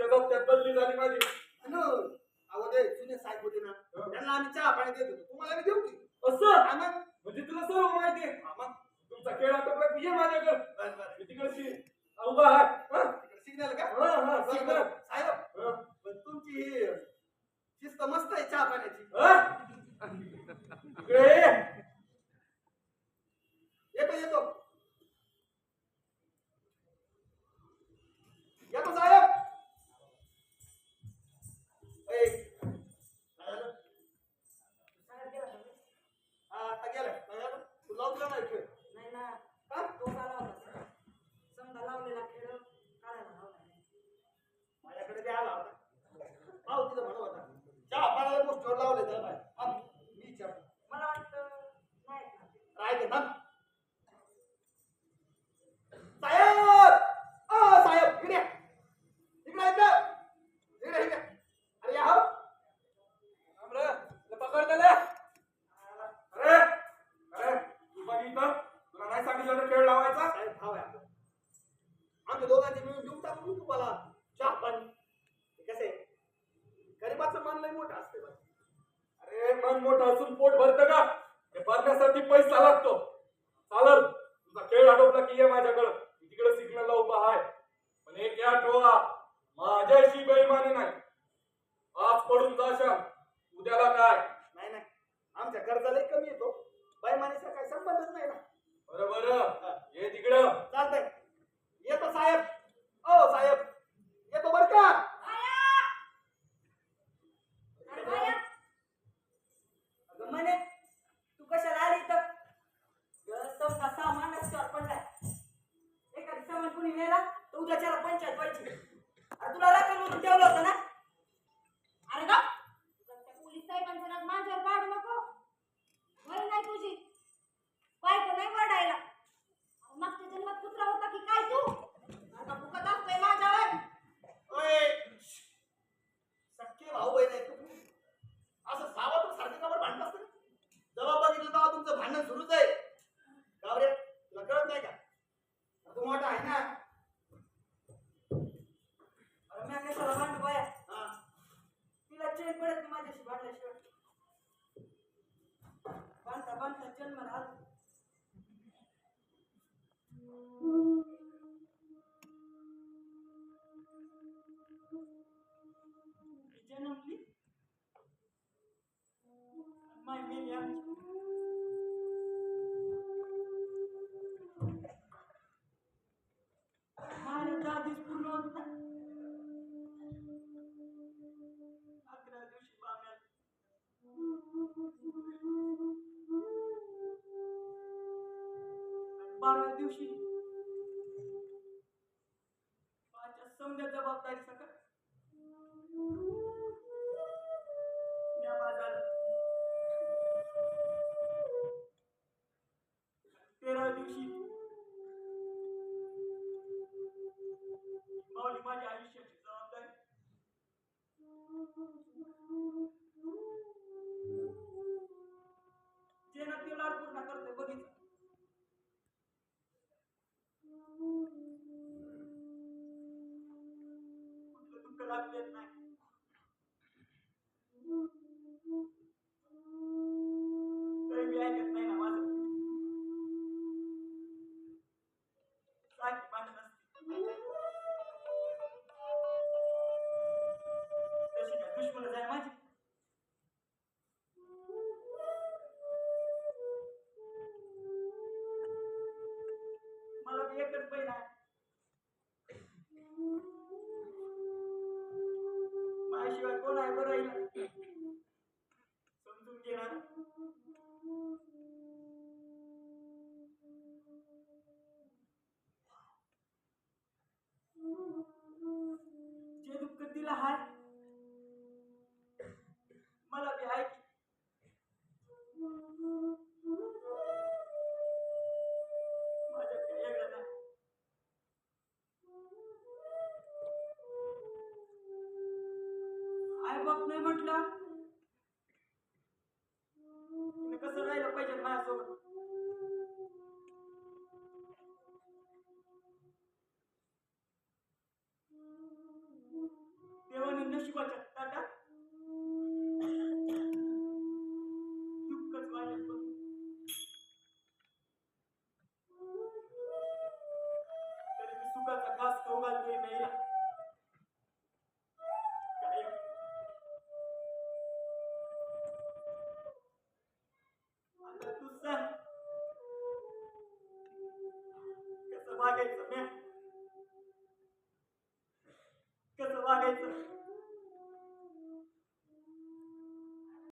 त्याच्यात त्यात बदली झाली माझी. अहो ते जुने साहेब होते ना त्यांना आम्ही चहा पाणी देत तुम्हाला देऊ असं? आम्हाला म्हणजे तुला सर्व माहिती आहे? तुमचा खेळ आटोपला ये माझ्याकडे. मी तिकडची उभा आहे. सिग्नल का? साहेब पण तुमची शिस्त मस्त आहे चहा पाण्याची. தான் तुम्हाला चहा पाणी. कसे? आहे गरीबाचं मन लय मोठं असते अरे मन मोठं असून पोट भरत का? हे भरण्यासाठी पैसा लागतो. असा सामान रस्त्यावर पडलाय. एखादी सामान कुणी नेला तर उद्याच्याला पंचायत व्हायची. तुला राखण ठेवलं होतं ना? Jenna, please. My William. Marita, this could not. Agradeço, Bamel. Bamel, Dushi. Faça ação da jababdari, saca? पुष्पला जाय माझी. मला एकच बहीण बाहेर बघतोय म्हटलं. वागायचं कसं वागायचं?